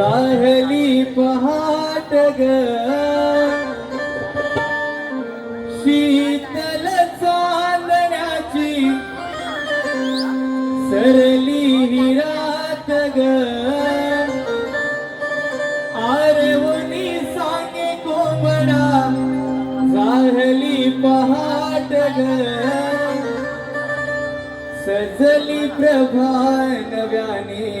जाहली पहाट ग. शीतल चांदण्याची सरली निरात ग. आरवणी सांगे कोंबडा जाहली पहाट ग. सजली प्रभा नव्याने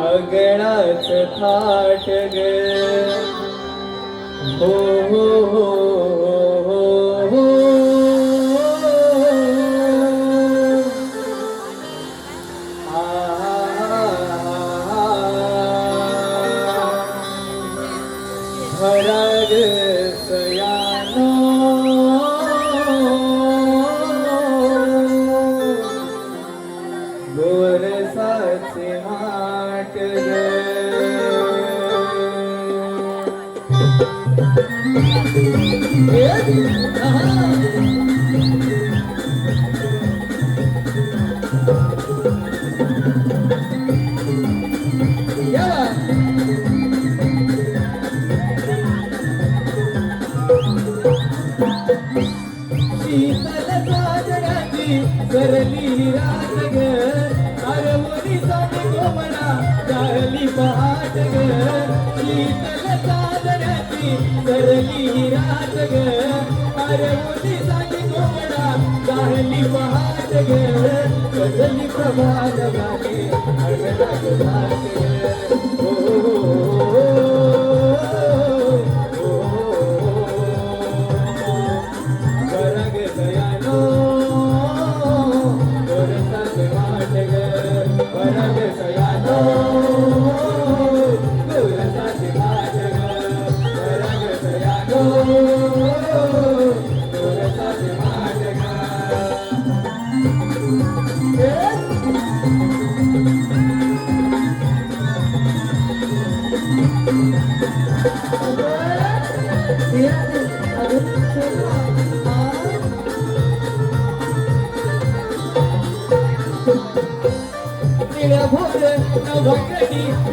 आगळाच थाट ग. हो हो हो ग साजराची रात ग अरवली साठी कोमडा गाहली पहाट ग गजली प्रभात गाणे अगला घाट ग ओ,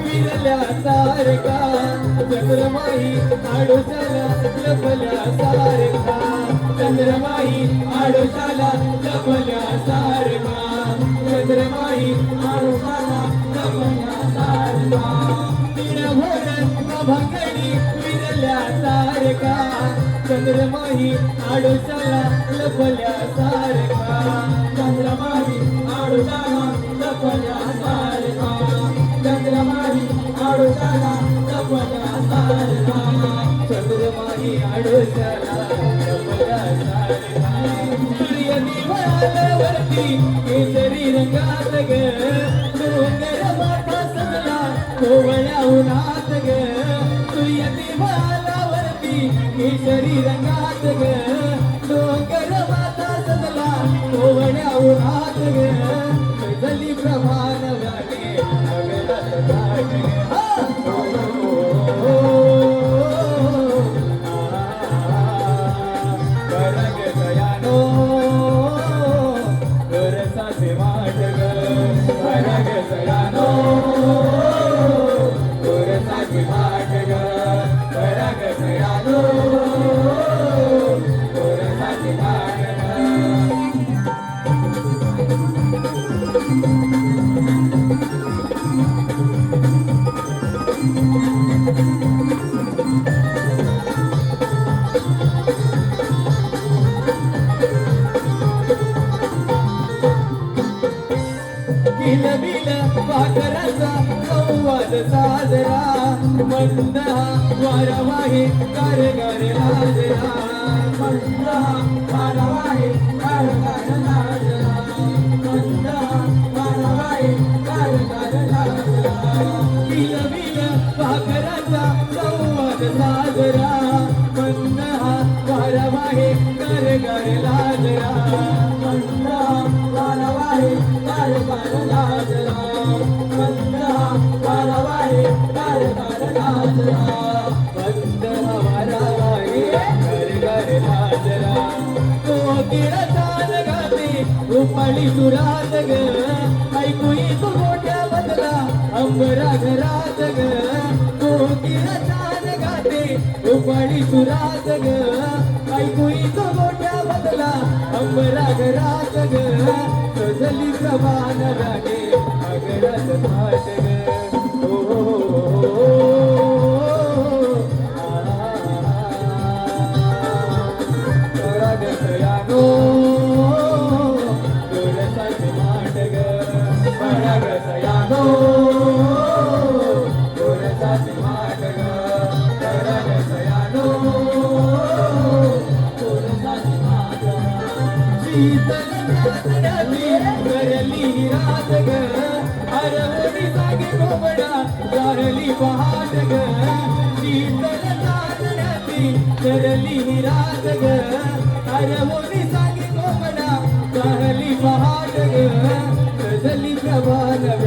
विरल्या सारखा चंद्रमाई आडोशाला लपल्या सारखा चंद्रमाई आडोशाला लपल्या चंद्रमाई आडोशाला लपल्या सारखा विरल्या सारखा चंद्रमाई आडोशाला लपल्या सारखा चंद्रमाई आडोशाला लपल्या सारखा चंद्रमाई आडोशाला लपल्या सारखा चंद्रमाई आडोशाला लपल्या सारखा सूर्य दिवाल्यावरती केसरी रंगात ग. डोंगर मोठा सजला कोवळ्या उन्हात ग. केसरी रंगात ग. डोंगर माता सजला कोवळ्या उन्हात ग. सजली प्रभान संवाद साजरा. मंद वारवाहे कारगार लाजरा. मंद वारवाहे वाहे कर कर लाजरा. मंदा वाल वाहे कर कर लाजरा. मंदा वाल वाहे कर कर लाजरा. मंदा वाल वाहे कर कर लाजरा. कोकिळ चाल गाते रुपाली सुरात ग. ऐकू येतो मोठ्या बदला अंबरा घरात ग. कोकिला छान रुपाली सुरात ग ऐकू मोठ्या बदला. अंबरा घरात ग सजली प्रमाण राणे अगरात थाट ग जागी कोबडा गारली पहाट ग शीतल चांदण्याची करली रात ग कोबडा गारली पहाट ग